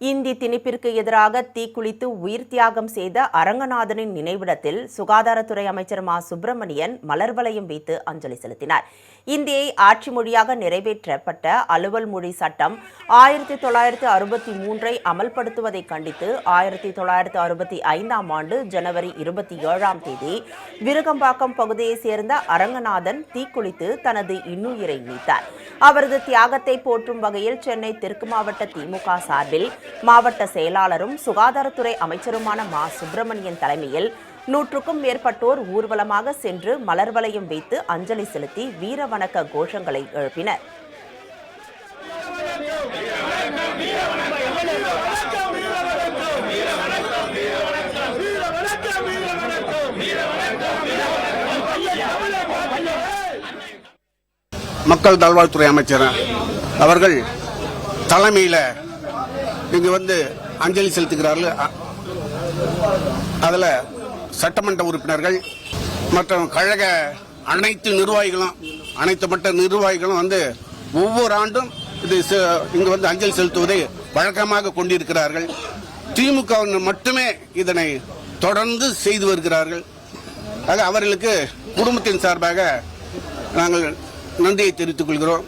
இந்தி திணிப்பிற்கு எதிராக தீக்குளித்து உயிர் தியாகம் செய்த அரங்கநாதனின் நினைவிடத்தில் சுகாதாரத்துறை அமைச்சர் மா. சுப்பிரமணியன் மலர் வளையம் வைத்து அஞ்சலி செலுத்தினார். இந்தியை ஆட்சி மொழியாக நிறைவேற்றப்பட்ட அலுவல் மொழி சட்டம் ஆயிரத்தி தொள்ளாயிரத்தி அறுபத்தி மூன்றை அமல்படுத்துவதை கண்டித்து ஆயிரத்தி தொள்ளாயிரத்தி அறுபத்தி ஐந்தாம் ஆண்டு ஜனவரி இருபத்தி ஏழாம் தேதி விருகம்பாக்கம் பகுதியைச் சேர்ந்த அரங்கநாதன் தீக்குளித்து தனது இன்னுயிரை நீத்தார் அவரது தியாகத்தை போற்றும் வகையில் சென்னை தெற்கு மாவட்ட திமுக சார்பில் மாவட்ட செயலாளரும் சுகாதாரத்துறை அமைச்சருமான மா. சுப்பிரமணியன் தலைமையில் நூற்றுக்கும் மேற்பட்டோர் ஊர்வலமாக சென்று மலர் வளையம் வைத்து அஞ்சலி செலுத்தி வீர வணக்க கோஷங்களை எழுப்பினர். மக்கள் நல்வாழ்வுத்துறை அமைச்சர் அவர்கள் தலைமையில் இங்கு வந்து அஞ்சலி செலுத்துகிறார்கள். அதில் சட்டமன்ற உறுப்பினர்கள் மற்றும் கழக அனைத்து நிர்வாகிகளும் அனைத்து மட்ட நிர்வாகிகளும் வந்து ஒவ்வொரு ஆண்டும் இது இங்கு வந்து அஞ்சலி செலுத்துவதை வழக்கமாக கொண்டிருக்கிறார்கள். திமுக மட்டுமே இதனை தொடர்ந்து செய்து வருகிறார்கள். ஆக அவர்களுக்கு குடும்பத்தின் சார்பாக நாங்கள் நன்றியை தெரிவித்துக் கொள்கிறோம்.